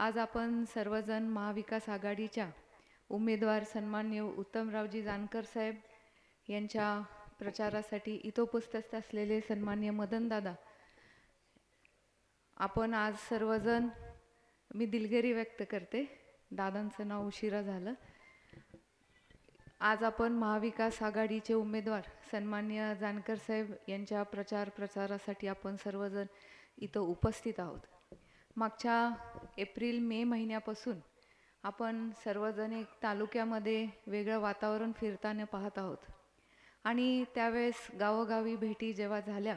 आज आपण सर्वजण महाविकास आघाडीच्या उमेदवार सन्मान्य उत्तमरावजी जानकर साहेब यांच्या प्रचारासाठी इथं उपस्थित असलेले सन्मान्य मदनदादा आपण आज सर्वजण मी दिलगिरी व्यक्त करते दादांचं नाव उशिरा झालं. आज आपण महाविकास आघाडीचे उमेदवार सन्मान्य जानकर साहेब यांच्या प्रचार प्रचारासाठी आपण सर्वजण इथं उपस्थित आहोत. मागच्या एप्रिल मे महिन्यापासून आपण सर्वजण एक तालुक्यामध्ये वेगळं वातावरण फिरताना पाहत आहोत. आणि त्यावेळेस गावोगावी भेटी जेव्हा झाल्या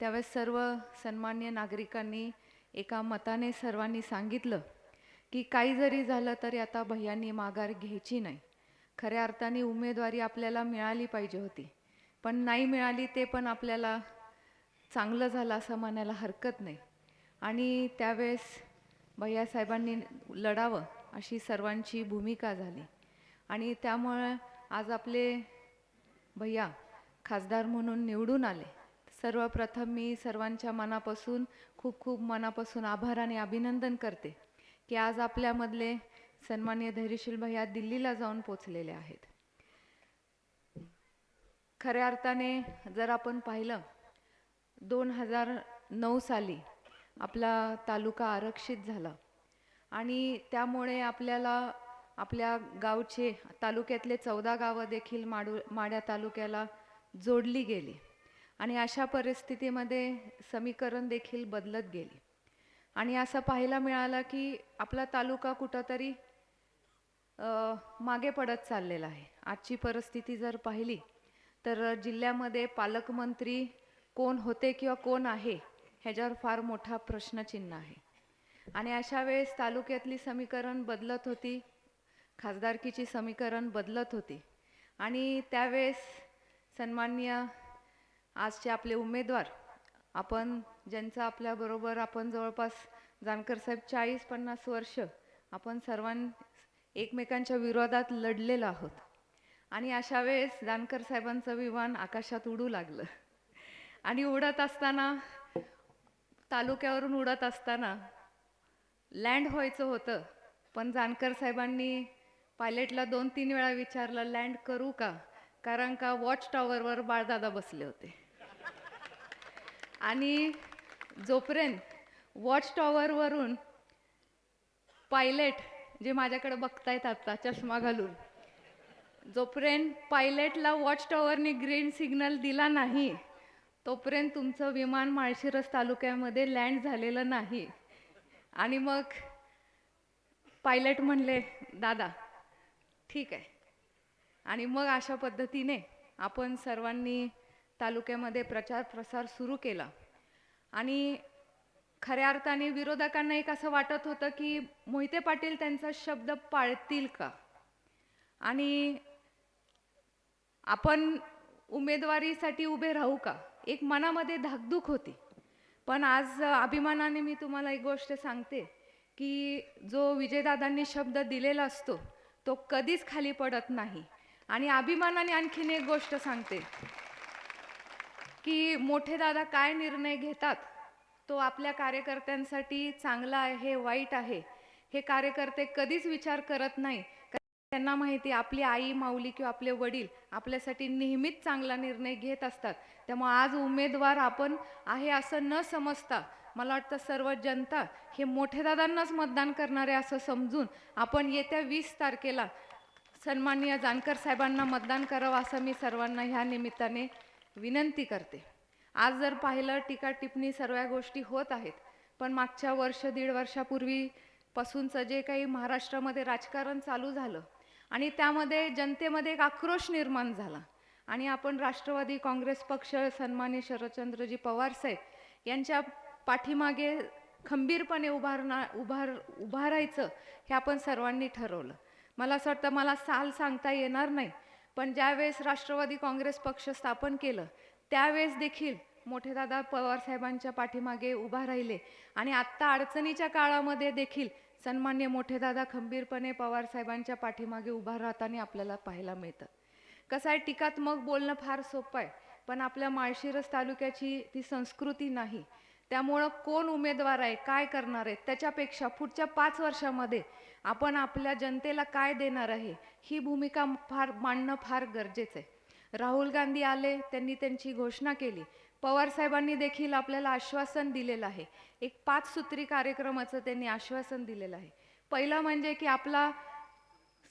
त्यावेळेस सर्व सन्मान्य नागरिकांनी एका मताने सर्वांनी सांगितलं की काही जरी झालं तरी आता भैयांनी माघार घ्यायची नाही. खऱ्या अर्थाने उमेदवारी आपल्याला मिळाली पाहिजे होती. पण नाही मिळाली ते पण आपल्याला चांगलं झालं असं म्हणायला हरकत नाही. आणि त्यावेळेस भैयासाहेबांनी लढावं अशी सर्वांची भूमिका झाली. आणि त्यामुळं आज आपले भैया खासदार म्हणून निवडून आले. सर्वप्रथम मी सर्वांच्या मनापासून खूप खूप मनापासून आभार आणि अभिनंदन करते की आज आपल्यामधले सन्मान्य धैर्यशील भैया दिल्लीला जाऊन पोचलेले आहेत. खऱ्या अर्थाने जर आपण पाहिलं दोन हजार नऊ साली आपला तालुका आरक्षित झाला. आणि त्यामुळे आपल्याला आपल्या गावचे तालुक्यातले चौदा गावं देखील माडू माड्या तालुक्याला जोडली गेली. आणि अशा परिस्थितीमध्ये समीकरण देखील बदलत गेली. आणि असं पाहायला मिळालं की आपला तालुका कुठंतरी मागे पडत चाललेला आहे. आजची परिस्थिती जर पाहिली तर जिल्ह्यामध्ये पालकमंत्री कोण होते किंवा कोण आहे ह्याच्यावर फार मोठा प्रश्नचिन्ह आहे. आणि अशा वेळेस तालुक्यातली समीकरण बदलत होती. खासदारकीची समीकरण बदलत होती. आणि त्यावेळेस सन्माननीय आजचे आपले उमेदवार आपण ज्यांचं आपल्याबरोबर आपण जवळपास जानकर साहेब चाळीस पन्नास वर्ष आपण सर्वां एकमेकांच्या विरोधात लढलेलो आहोत. आणि अशा वेळेस जानकर साहेबांचं विमान आकाशात उडू लागलं. आणि उडत असताना तालुक्यावरून उडत असताना लँड व्हायचं होतं. पण जानकर साहेबांनी पायलटला दोन तीन वेळा विचारलं लँड करू का? कारण का वॉच टॉवरवर बाळदादा बसले होते. आणि जोपर्यंत वॉच टॉवरवरून पायलट जे माझ्याकडे बघतायत आत्ता चष्मा घालून जोपर्यंत पायलटला वॉच टॉवरने ग्रीन सिग्नल दिला नाही तोपर्यंत तुमचं विमान माळशिरस तालुक्यामध्ये लँड झालेलं नाही. आणि मग पायलट म्हणले दादा ठीक आहे. आणि मग अशा पद्धतीने आपण सर्वांनी तालुक्यामध्ये प्रचार प्रसार सुरू केला. आणि खऱ्या अर्थाने विरोधकांना एक असं वाटत होतं की मोहिते पाटील त्यांचा शब्द पाळतील का? आणि आपण उमेदवारीसाठी उभे राहू का? एक मनामध्ये धाकधूक होती. पण आज अभिमानाने मी तुम्हाला एक गोष्ट सांगते की जो विजयदादांनी शब्द दिलेला असतो तो कधीच खाली पडत नाही. आणि अभिमानाने आणखीन एक गोष्ट सांगते की मोठे दादा काय निर्णय घेतात तो आपल्या कार्यकर्त्यांसाठी चांगला आहे वाईट आहे हे कार्यकर्ते कधीच विचार करत नाही. त्यांना माहिती आपली आई माऊली किंवा आपले वडील आपल्यासाठी नेहमीच चांगला निर्णय घेत असतात. त्यामुळे आज उमेदवार आपण आहे असं न समजता मला वाटतं सर्व जनता हे मोठे दादांनाच मतदान करणारे असं समजून आपण येत्या वीस तारखेला सन्माननीय जानकर साहेबांना मतदान करावं असं मी सर्वांना ह्या निमित्ताने विनंती करते. आज जर पाहिलं टीका टिप्पणी सर्व गोष्टी होत आहेत पण मागच्या वर्ष दीड वर्षापूर्वीपासूनचं जे काही महाराष्ट्रामध्ये राजकारण चालू झालं आणि त्यामध्ये जनतेमध्ये एक आक्रोश निर्माण झाला. आणि आपण राष्ट्रवादी काँग्रेस पक्ष सन्मान्य शरदचंद्रजी पवार साहेब यांच्या पाठीमागे खंबीरपणे उभारणार उभार उभारायचं हे आपण सर्वांनी ठरवलं. मला असं वाटतं मला साल सांगता येणार नाही पण ज्यावेळेस राष्ट्रवादी काँग्रेस पक्ष स्थापन केलं त्यावेळेस देखील मोठे दादा पवार साहेबांच्या पाठीमागे उभा राहिले. आणि आत्ता अडचणीच्या काळामध्ये देखील सन्मान्य मोठे दादा खंबीरपणे पवार साहेबांच्या पाठीमागे उभा राहताना आपल्याला पाहायला मिळतं. कसं आहे टीकात्मक बोलणं फार सोपं आहे पण आपल्या माळशिरस तालुक्याची ती संस्कृती नाही. त्यामुळं कोण उमेदवार आहे काय करणार आहे त्याच्यापेक्षा पुढच्या पाच वर्षामध्ये आपण आपल्या जनतेला काय देणार आहे ही भूमिका फार मांडणं फार गरजेचं आहे. राहुल गांधी आले त्यांनी त्यांची घोषणा केली पवार साहेबांनी देखील आपल्याला आश्वासन दिलेलं आहे. एक पाच सूत्री कार्यक्रमाचं त्यांनी आश्वासन दिलेलं आहे. पहिलं म्हणजे की आपला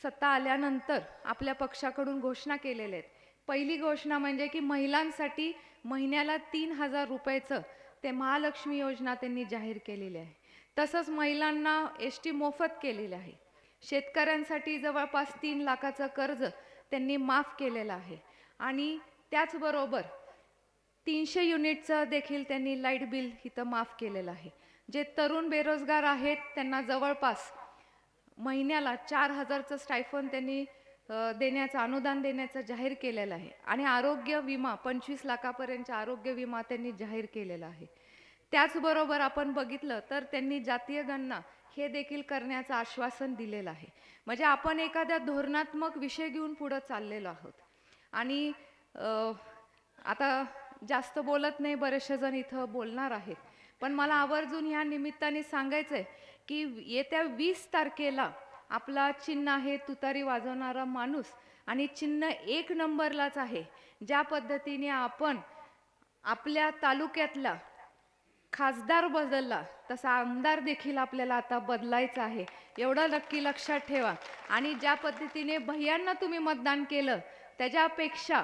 सत्ता आल्यानंतर आपल्या पक्षाकडून घोषणा केलेल्या आहेत. पहिली घोषणा म्हणजे की महिलांसाठी महिन्याला तीन हजार रुपयाचं ते महालक्ष्मी योजना त्यांनी जाहीर केलेली आहे. तसंच महिलांना एस टी मोफत केलेली आहे. शेतकऱ्यांसाठी जवळपास तीन लाखाचं कर्ज त्यांनी माफ केलेलं आहे. आणि त्याचबरोबर तीनशे युनिटचं देखील त्यांनी लाइट बिल इथं माफ केलेलं आहे. जे तरुण बेरोजगार आहेत त्यांना जवळपास महिन्याला चार हजारचं स्टायफन त्यांनी देण्याचं अनुदान देण्याचं जाहीर केलेलं आहे. आणि आरोग्य विमा पंचवीस लाखापर्यंतचा आरोग्य विमा त्यांनी जाहीर केलेला आहे. त्याचबरोबर आपण बघितलं तर त्यांनी जातीय गणना हे देखील करण्याचं आश्वासन दिलेलं आहे. म्हणजे आपण एखाद्या धोरणात्मक विषय घेऊन पुढं चाललेलो आहोत. आणि आता जास्त बोलत नाही बरेचसे जण इथं बोलणार आहेत. पण मला आवर्जून ह्या निमित्ताने सांगायचं आहे की येत्या वीस तारखेला आपला चिन्ह आहे तुतारी वाजवणारा माणूस. आणि चिन्ह एक नंबरलाच आहे. ज्या पद्धतीने आपण आपल्या तालुक्यातला खासदार बदलला तसा आमदार देखील आपल्याला आता बदलायचा आहे. एवढं नक्की लक्षात ठेवा. आणि ज्या पद्धतीने भैयांना तुम्ही मतदान केलं त्याच्यापेक्षा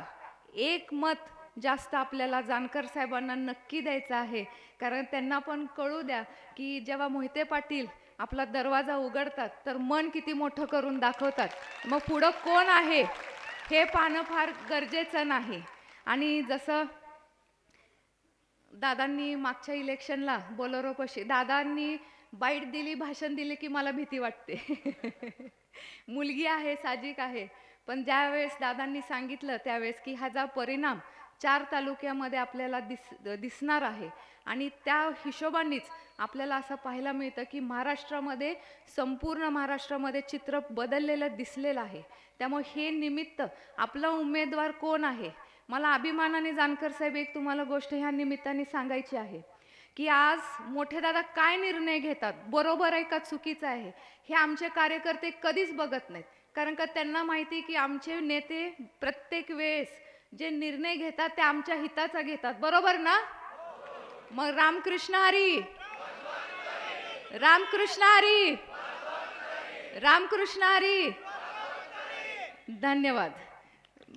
एक मत जास्त आपल्याला जानकर साहेबांना नक्की द्यायचं आहे. कारण त्यांना पण कळू द्या की जेव्हा मोहिते पाटील आपला दरवाजा उघडतात तर मन किती मोठं करून दाखवतात. मग पुढं कोण आहे हे पाहणं फार गरजेचं नाही. आणि जसं दादांनी मागच्या इलेक्शनला बोलरोपशी दादांनी बाईट दिली भाषण दिले की मला भीती वाटते. मुलगी आहे साजिक आहे. पण ज्यावेळेस दादांनी सांगितलं त्यावेळेस की ह्याचा परिणाम चार तालुक्यामध्ये आपल्याला दिस दिसणार आहे. आणि त्या हिशोबानेच आपल्याला असं पाहायला मिळतं की महाराष्ट्रामध्ये संपूर्ण महाराष्ट्रामध्ये चित्र बदललेलं दिसलेलं आहे. त्यामुळे हे निमित्त आपला उमेदवार कोण आहे? मला अभिमानाने जानकर साहेब एक तुम्हाला गोष्ट ह्या निमित्ताने सांगायची आहे की आज मोठे दादा काय निर्णय घेतात? बरोबर आहे का चुकीचं आहे? हे आमचे कार्यकर्ते कधीच बघत नाहीत. कारण का त्यांना माहिती की आमचे नेते प्रत्येक वेळेस जे निर्णय घेतात ते आमच्या हिताचा घेतात. बरोबर ना? मग रामकृष्ण हरी. रामकृष्ण हरी. रामकृष्ण हरी. धन्यवाद.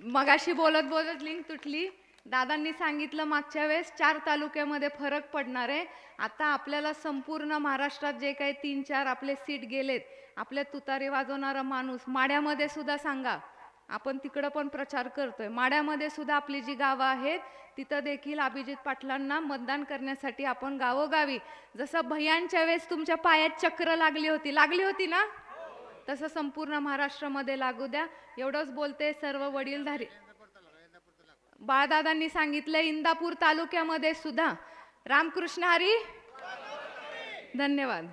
मगाशी बोलत बोलत लिंक तुटली. दादांनी सांगितलं मागच्या वेळेस चार तालुक्यामध्ये फरक पडणार आहे. आता आपल्याला संपूर्ण महाराष्ट्रात जे काही तीन चार आपले सीट गेलेत आपल्या तुतारी वाजवणारा माणूस माड्यामध्ये सुद्धा सांगा. आपण तिकडं पण प्रचार करतोय. माड्यामध्ये सुद्धा आपली जी गावं आहेत तिथं देखील अभिजित पाटलांना मतदान करण्यासाठी आपण गावोगावी जसं भैयांच्या वेळेस तुमच्या पायात चक्र लागली होती. लागली होती ना? तसं संपूर्ण महाराष्ट्रामध्ये लागू द्या. एवढंच बोलते सर्व वडीलधारी. बाळदादांनी सांगितलं इंदापूर तालुक्यामध्ये सुद्धा. रामकृष्ण हरी. धन्यवाद.